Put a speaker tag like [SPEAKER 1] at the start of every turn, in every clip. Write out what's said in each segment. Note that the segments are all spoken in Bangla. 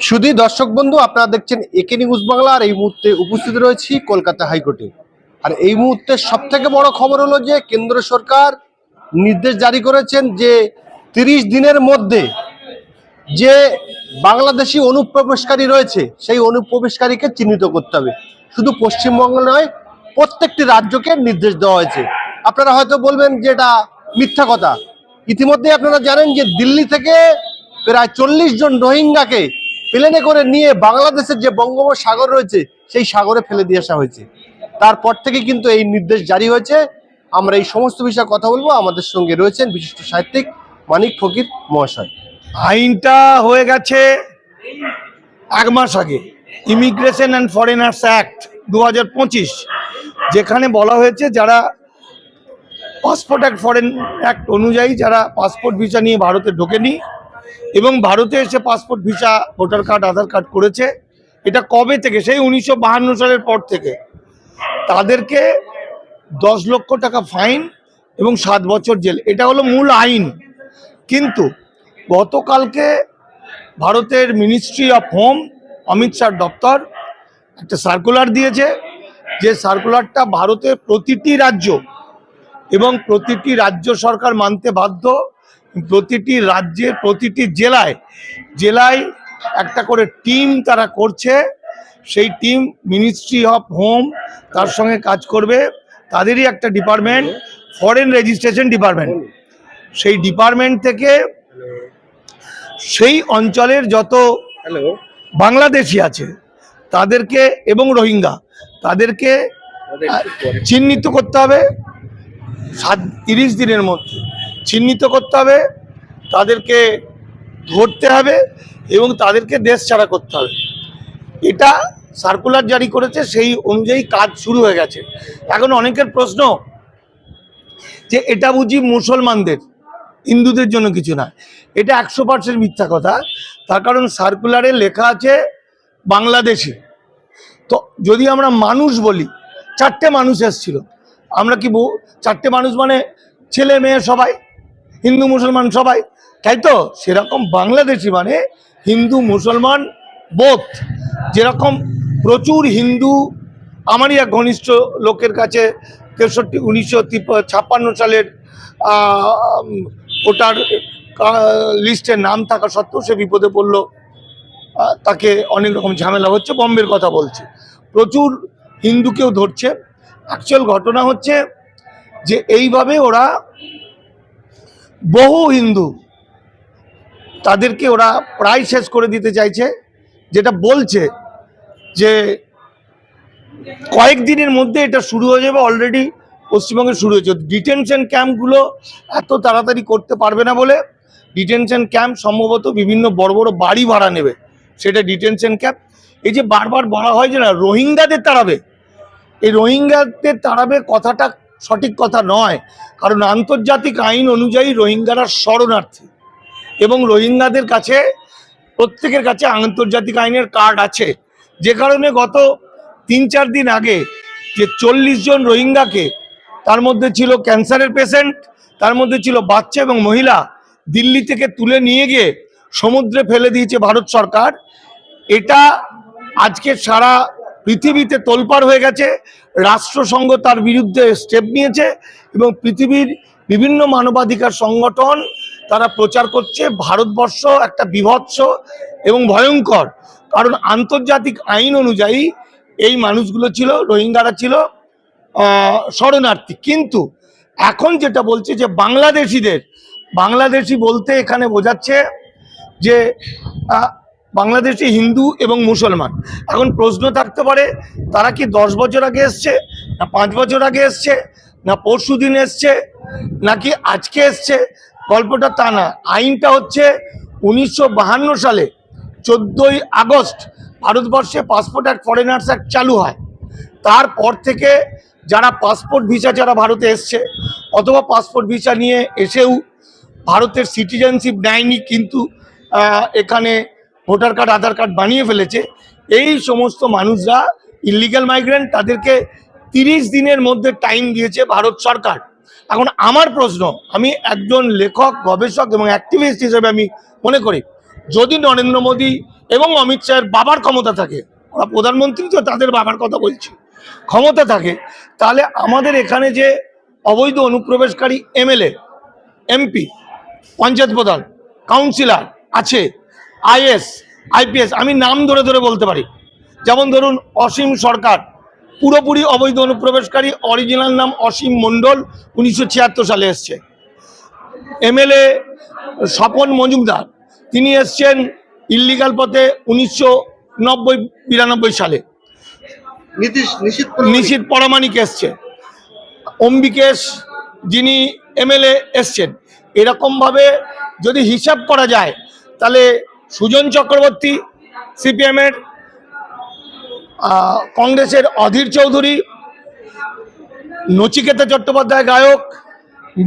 [SPEAKER 1] শুধু দর্শক বন্ধু, আপনারা দেখছেন একে নিউজ বাংলা, আর এই মুহূর্তে উপস্থিত রয়েছি কলকাতা হাইকোর্টে। আর এই মুহূর্তে সব থেকে বড় খবর হলো যে, কেন্দ্র সরকার নির্দেশ জারি করেছেন যে, তিরিশ দিনের মধ্যে যে বাংলাদেশি অনুপ্রবেশকারী রয়েছে, সেই অনুপ্রবেশকারীকে চিহ্নিত করতে হবে। শুধু পশ্চিমবঙ্গ নয়, প্রত্যেকটি রাজ্যকে নির্দেশ দেওয়া হয়েছে। আপনারা হয়তো বলবেন যে, এটা মিথ্যা কথা। ইতিমধ্যে আপনারা জানেন যে, দিল্লি থেকে প্রায় চল্লিশ জন রোহিঙ্গাকে প্লেনে করে নিয়ে বাংলাদেশের যে বঙ্গোপসাগর রয়েছে, সেই সাগরে ফেলে দিয়ে আসা হয়েছে। তারপর থেকে কিন্তু এই নির্দেশ জারি হয়েছে। আমরা এই সমস্ত বিষয়ে কথা বলব। আমাদের সঙ্গে রয়েছেন বিশিষ্ট সাহিত্যিক মানিক ফকির মহাশয়।
[SPEAKER 2] আইনটা হয়ে গেছে এক মাস আগে। ইমিগ্রেশন অ্যান্ড ফরেনার্স অ্যাক্ট দু হাজার পঁচিশ, যেখানে বলা হয়েছে যারা পাসপোর্ট অ্যাক্ট ফরেন অ্যাক্ট অনুযায়ী যারা পাসপোর্ট ভিসা নিয়ে ভারতে ঢোকেনি এবং ভারতে এসে passport visa voter card Aadhaar card করেছে। এটা কবে থেকে? সেই উনিশশো সালের পর থেকে। তাদেরকে দশ লক্ষ টাকা ফাইন এবং সাত বছর জেল। এটা হলো মূল আইন। কিন্তু গতকালকে ভারতের ministry of home Amit Shah দপ্তর, একটা সার্কুলার দিয়েছে যে সার্কুলারটা ভারতের প্রতিটি রাজ্য এবং প্রতিটি রাজ্য সরকার মানতে বাধ্য প্রতিটি রাজ্যের প্রতিটি জেলায় জেলায় একটা করে টিম তারা করছে। সেই টিম মিনিস্ট্রি অফ হোম তার সঙ্গে কাজ করবে। তাদেরই একটা ডিপার্টমেন্ট ফরেন রেজিস্ট্রেশন ডিপার্টমেন্ট। সেই ডিপার্টমেন্ট থেকে সেই অঞ্চলের যত বাংলাদেশি আছে তাদেরকে এবং রোহিঙ্গা তাদেরকে চিহ্নিত করতে হবে। সাত তিরিশ দিনের মধ্যে। চিহ্নিত করতে হবে, তাদেরকে ধরতে হবে এবং তাদেরকে দেশ ছাড়া করতে হবে। এটা সার্কুলার জারি করেছে, সেই অনুযায়ী কাজ শুরু হয়ে গেছে। এখন অনেকের প্রশ্ন যে এটা বুঝি মুসলমানদের, হিন্দুদের জন্য কিছু না। এটা একশো পার্সেন্ট মিথ্যা কথা। তার কারণ সার্কুলারে লেখা আছে বাংলাদেশি। তো যদি আমরা মানুষ বলি, চারটে মানুষ এসছিল। আমরা কি চারটে মানুষ মানে ছেলে, মেয়ে সবাই। হিন্দু মুসলমান সবাই। তাই তো? সেরকম বাংলাদেশি মানে হিন্দু মুসলমান বোধ। যেরকম প্রচুর হিন্দু, আমারই এক ঘনিষ্ঠ লোকের কাছে তেষট্টি, উনিশশো ছাপ্পান্ন সালের ওটার লিস্টে নাম থাকা সত্ত্বেও সে বিপদে পড়ল। তাকে অনেক রকম ঝামেলা হচ্ছে, বম্বের কথা বলছে। প্রচুর হিন্দুকেও ধরছে। অ্যাকচুয়াল ঘটনা হচ্ছে যে, এইভাবে ওরা বহু হিন্দু তাদেরকে ওরা প্রায় শেষ করে দিতে চাইছে, যেটা বলছে যে কয়েকদিনের মধ্যে এটা শুরু হয়ে যাবে অলরেডি পশ্চিমবঙ্গে শুরু হয়েছে। ডিটেনশন ক্যাম্পগুলো এত তাড়াতাড়ি করতে পারবে না বলে ডিটেনশন ক্যাম্প সম্ভবত বিভিন্ন বড় বড় বাড়ি ভাড়া নেবে, সেটা ডিটেনশন ক্যাম্প এই যে বারবার বলা হয় যে না, রোহিঙ্গাদের তাড়াবে। এই রোহিঙ্গাদের তাড়াবে কথাটা সঠিক কথা নয়। কারণ আন্তর্জাতিক আইন অনুযায়ী রোহিঙ্গারা শরণার্থী এবং রোহিঙ্গাদের কাছে, প্রত্যেকের কাছে আন্তর্জাতিক আইনের কার্ড আছে। যে কারণে গত তিন চার দিন আগে যে চল্লিশ জন রোহিঙ্গাকে, তার মধ্যে ছিল ক্যান্সারের পেশেন্ট, তার মধ্যে ছিল বাচ্চা এবং মহিলা, দিল্লি থেকে তুলে নিয়ে গিয়ে সমুদ্রে ফেলে দিয়েছে ভারত সরকার। এটা আজকে সারা পৃথিবীতে তোলপাড় হয়ে গেছে, রাষ্ট্রসংঘ তার বিরুদ্ধে স্টেপ নিয়েছে এবং পৃথিবীর বিভিন্ন মানবাধিকার সংগঠন তারা প্রচার করছে, ভারতবর্ষ একটা বিভৎস এবং ভয়ঙ্কর। কারণ আন্তর্জাতিক আইন অনুযায়ী এই মানুষগুলো ছিল, রোহিঙ্গারা ছিল শরণার্থী। কিন্তু এখন যেটা বলছে যে বাংলাদেশিদের, বাংলাদেশি বলতে এখানে বোঝাচ্ছে যে বাংলাদেশি হিন্দু এবং মুসলমান। এখন প্রশ্ন থাকতে পারে, তারা কি দশ বছর আগে এসছে, না পাঁচ বছর আগে এসছে, না পরশু দিন এসছে, নাকি আজকে এসছে? গল্পটা তা না। আইনটা হচ্ছে উনিশশো সালে চোদ্দোই আগস্ট ভারতবর্ষে পাসপোর্ট অ্যাক্ট ফরেনার্স অ্যাক্ট চালু হয়। তারপর থেকে যারা পাসপোর্ট ভিসা যারা ভারতে এসছে, অথবা পাসপোর্ট ভিসা নিয়ে এসেও ভারতের সিটিজেনশিপ নেয়নি, কিন্তু এখানে ভোটার কার্ড, আধার কার্ড বানিয়ে ফেলেছে। এই সমস্ত মানুষরা ইলিগাল মাইগ্রেন্ট তাদেরকে তিরিশ দিনের মধ্যে টাইম দিয়েছে ভারত সরকার। এখন আমার প্রশ্ন, আমি একজন লেখক, গবেষক এবং অ্যাক্টিভিস্ট হিসেবে আমি মনে করি, যদি নরেন্দ্র মোদী এবং অমিত শাহের বাবার ক্ষমতা থাকে, ওরা প্রধানমন্ত্রী তো তাদের বাবার কথা বলছি, ক্ষমতা থাকে, তাহলে আমাদের এখানে যে অবৈধ অনুপ্রবেশকারী এমএলএ, এমপি, পঞ্চায়েত প্রধান, কাউন্সিলর আছে আইএস আইপিএস আমি নাম ধরে ধরে বলতে পারি। যেমন ধরুন অসীম সরকার পুরোপুরি অবৈধ অনুপ্রবেশকারী অরিজিনাল নাম অসীম মণ্ডল উনিশশো ছিয়াত্তর সালে এসছে। এমএলএ স্বপন মজুমদার তিনি এসছেন ইল্লিগাল পথে উনিশশো নব্বই বিরানব্বই সালে। নিশীত পরামানিক এসছে। অম্বিকেশ যিনি এমএলএ এসছেন। এরকমভাবে যদি হিসাব করা যায় তাহলে সুজন চক্রবর্তী, সিপিএমের কংগ্রেসের অধীর চৌধুরী, নচিকেতা চট্টোপাধ্যায় গায়ক,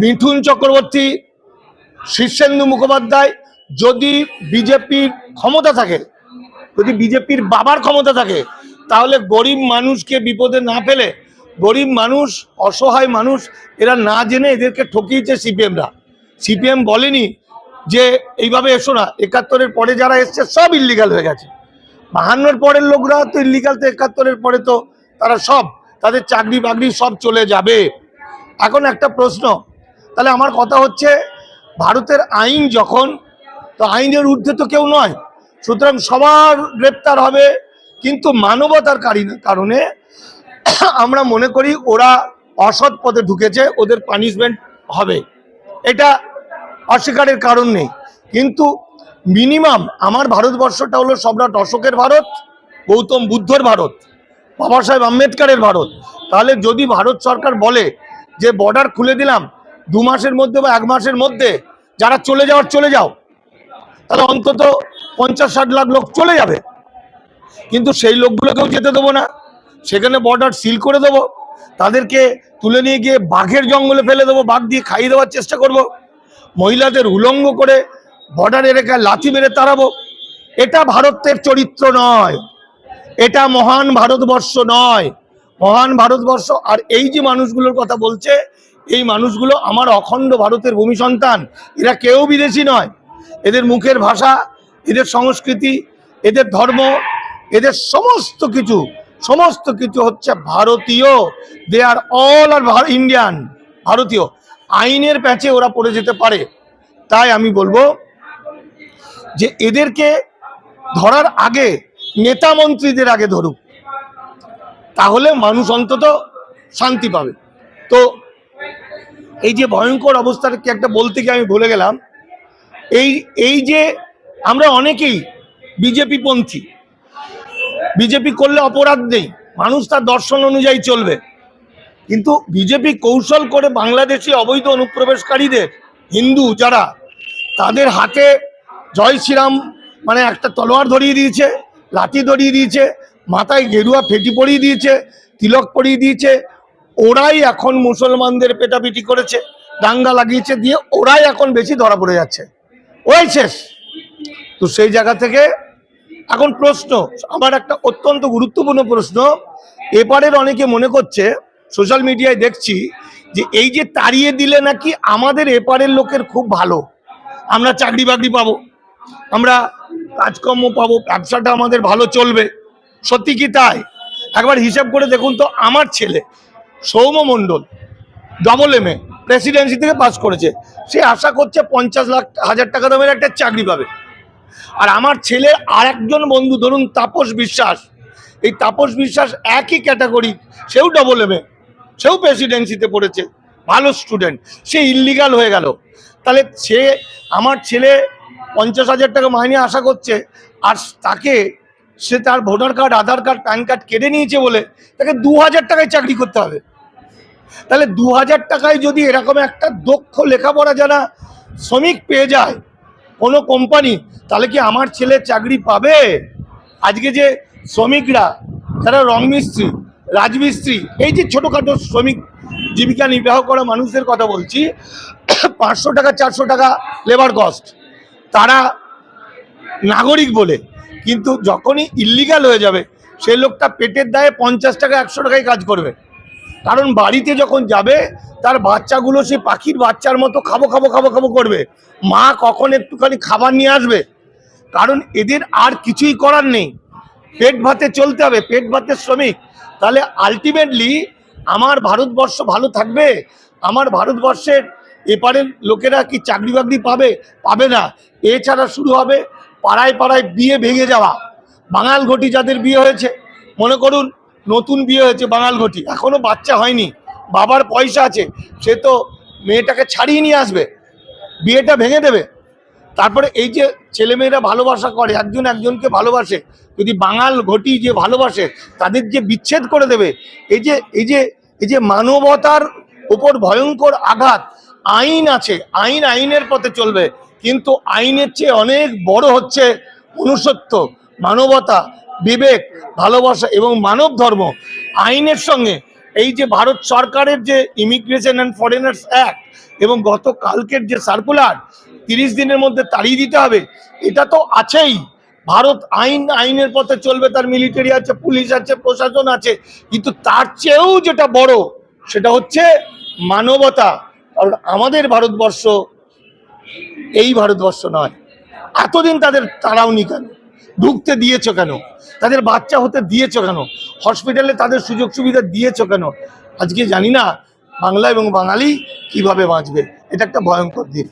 [SPEAKER 2] মিঠুন চক্রবর্তী, শীর্ষেন্দু মুখোপাধ্যায়। যদি বিজেপির ক্ষমতা থাকে, যদি বিজেপির বাবার ক্ষমতা থাকে, তাহলে গরিব মানুষকে বিপদে না ফেলে, গরিব মানুষ, অসহায় মানুষ, এরা না জেনে এদেরকে ঠকিয়েছে সিপিএমরা। সিপিএম বলেনি যে এইভাবে এসো না, একাত্তরের পরে যারা এসছে সব ইল্লিগাল হয়ে গেছে। বাহান্নর পরের লোকরা তো ইল্লিগাল তো একাত্তরের পরে তো তারা সব, তাদের চাকরি বাকরি সব চলে যাবে। এখন একটা প্রশ্ন, তাহলে আমার কথা হচ্ছে, ভারতের আইন যখন, তো আইনের ঊর্ধ্বে তো কেউ নয়, সুতরাং সবার গ্রেপ্তার হবে, কিন্তু মানবতার কারি- কারণে আমরা মনে করি ওরা অসৎ পথে ঢুকেছে, ওদের পানিশমেন্ট হবে। এটা অস্বীকারের কারণ নেই। কিন্তু মিনিমাম আমার ভারতবর্ষটা হলো সম্রাট অশোকের ভারত, গৌতম বুদ্ধর ভারত, বাবা সাহেব আম্বেদকারের ভারত। তাহলে যদি ভারত সরকার বলে যে বর্ডার খুলে দিলাম, দু মাসের মধ্যে বা এক মাসের মধ্যে যারা চলে যাওয়ার চলে যাও, তাহলে অন্তত পঞ্চাশ ষাট লাখ লোক চলে যাবে। কিন্তু সেই লোকগুলোকেও যেতে দেবো না। সেখানে বর্ডার সিল করে দেবো। তাদেরকে তুলে নিয়ে গিয়ে বাঘের জঙ্গলে ফেলে দেবো, বাঘ দিয়ে খাইয়ে দেওয়ার চেষ্টা করব। মহিলাদের উলঙ্গ করে বর্ডার এলাকায় লাথি মেরে তাড়াবো। এটা ভারতের চরিত্র নয়। এটা মহান ভারতবর্ষ নয়। মহান ভারতবর্ষ, আর এই যে মানুষগুলোর কথা বলছে, এই মানুষগুলো আমার অখণ্ড ভারতের ভূমি সন্তান। এরা কেউ বিদেশি নয়। এদের মুখের ভাষা, এদের সংস্কৃতি, এদের ধর্ম, এদের সমস্ত কিছু সমস্ত কিছু হচ্ছে ভারতীয়। দে আর অল আর ইন্ডিয়ান ভারতীয়। আইনের প্যাচে ওরা পড়ে যেতে পারে। তাই আমি বলব যে এদেরকে ধরার আগে নেতা মন্ত্রীদের আগে ধরুক। তাহলে মানুষ অন্তত শান্তি পাবে। তো এই যে ভয়ঙ্কর অবস্থাটা কি একটা বলতে গিয়ে আমি ভুলে গেলাম। এই এই যে আমরা অনেকেই বিজেপি পন্থী। বিজেপি করলে অপরাধ নেই। মানুষ তার দর্শন অনুযায়ী চলবে। কিন্তু বিজেপি কৌশল করে বাংলাদেশি অবৈধ অনুপ্রবেশকারীদের, হিন্দু যারা, তাদের হাতে জয় শ্রীরাম মানে একটা তলোয়ার ধরিয়ে দিয়েছে, লাঠি ধরিয়ে দিয়েছে, মাথায় গেরুয়া ফেটি পরিয়ে দিয়েছে, তিলক পরিয়ে দিয়েছে, ওরাই এখন মুসলমানদের পেটাপিটি করেছে, দাঙ্গা লাগিয়েছে, দিয়ে ওরাই এখন বেশি ধরা পড়ে যাচ্ছে। ওই শেষ। তো সেই জায়গা থেকে এখন প্রশ্ন, আমার একটা অত্যন্ত গুরুত্বপূর্ণ প্রশ্ন এপারের অনেকে মনে করছে সোশ্যাল মিডিয়ায় দেখছি যে এই যে তাড়িয়ে দিলে নাকি আমাদের এপারের লোকের খুব ভালো। আমরা চাকরি বাকরি পাবো, আমরা কাজকর্ম পাবো, ব্যবসাটা আমাদের ভালো চলবে। সত্যি কি তাই? একবার হিসাব করে দেখুন তো, আমার ছেলে Soumo Mondal double M A Presidency থেকে পাস করেছে। সে আশা করছে পঞ্চাশ লাখ, হাজার টাকা দামের একটা চাকরি পাবে। আর আমার ছেলের আর একজন বন্ধু, ধরুন তাপস বিশ্বাস, এই তাপস বিশ্বাস একই ক্যাটাগরি সেও ডবল এম এ সেও প্রেসিডেন্সিতে পড়েছে, ভালো স্টুডেন্ট সে ইল্লিগাল হয়ে গেল। তাহলে সে আমার ছেলে পঞ্চাশ হাজার টাকা মাইনে আশা করছে, আর তাকে সে তার voter card Aadhaar card PAN card কেটে নিয়েছে বলে তাকে দু হাজার টাকায় চাকরি করতে হবে। তাহলে দু হাজার টাকায় যদি এরকম একটা দক্ষ লেখাপড়া যারা শ্রমিক পেয়ে যায়, কোনো কোম্পানি তাহলে কি আমার ছেলে চাকরি পাবে? আজকে যে শ্রমিকরা যারা রং মিস্ত্রি রাজমিস্ত্রি, এই যে ছোটোখাটো শ্রমিক জীবিকা নির্বাহ করা মানুষদের কথা বলছি, পাঁচশো টাকা, চারশো টাকা লেবার কস্ট তারা নাগরিক বলে, কিন্তু যখনই ইল্লিগাল হয়ে যাবে সেই লোকটা পেটের দায়ে পঞ্চাশ টাকা, একশো টাকায় কাজ করবে। কারণ বাড়িতে যখন যাবে, তার বাচ্চাগুলো সে পাখির বাচ্চার মতো খাব খাব খাব খাব করবে। মা কখন একটুখানি খাবার নিয়ে আসবে? কারণ এদের আর কিছুই করার নেই। পেট ভাতে চলতে হবে, পেট ভাতের শ্রমিক। তাহলে আলটিমেটলি আমার ভারতবর্ষ ভালো থাকবে? আমার ভারতবর্ষের এপারের লোকেরা কি চাকরি বাকরি পাবে? পাবে না। এছাড়া শুরু হবে পাড়ায় পাড়ায় বিয়ে ভেঙে যাওয়া। বাঙাল ঘটি যাদের বিয়ে হয়েছে, মনে করুন নতুন বিয়ে হয়েছে বাঙাল ঘটি, এখনও বাচ্চা হয়নি, বাবার পয়সা আছে, সে তো মেয়েটাকে ছাড়িয়ে নিয়ে আসবে, বিয়েটা ভেঙে দেবে। তারপরে এই যে ছেলেমেয়েরা ভালোবাসা করে, একজন একজনকে ভালোবাসে, যদি বাঙাল ঘটি যে ভালোবাসে, তাদের যে বিচ্ছেদ করে দেবে, এই যে এই যে এই যে মানবতার উপর ভয়ঙ্কর আঘাত, আইন আছে, আইন আইনের পথে চলবে, কিন্তু আইনের চেয়ে অনেক বড় হচ্ছে মনুষ্যত্ব, মানবতা, বিবেক, ভালোবাসা এবং মানব ধর্ম। আইনের সঙ্গে এই যে ভারত সরকারের যে ইমিগ্রেশন অ্যান্ড ফরেনার্স অ্যাক্ট এবং গত কালকের যে সার্কুলার তিরিশ দিনের মধ্যে তাড়িয়ে দিতে হবে। এটা তো আছেই। ভারত আইন, আইনের পথে চলবে, তার মিলিটারি আছে পুলিশ আছে, প্রশাসন আছে। কিন্তু তার চেয়েও যেটা বড়, সেটা হচ্ছে মানবতা। কারণ আমাদের ভারতবর্ষ এই ভারতবর্ষ নয়। এতদিন তাদের তাড়াওনি কেন? ঢুকতে দিয়েছ কেন? তাদের বাচ্চা হতে দিয়েছ কেন? হসপিটালে তাদের সুযোগ সুবিধা দিয়েছ কেন? আজকে জানি না বাংলা এবং বাঙালি কীভাবে বাঁচবে। এটা একটা ভয়ঙ্কর দিন।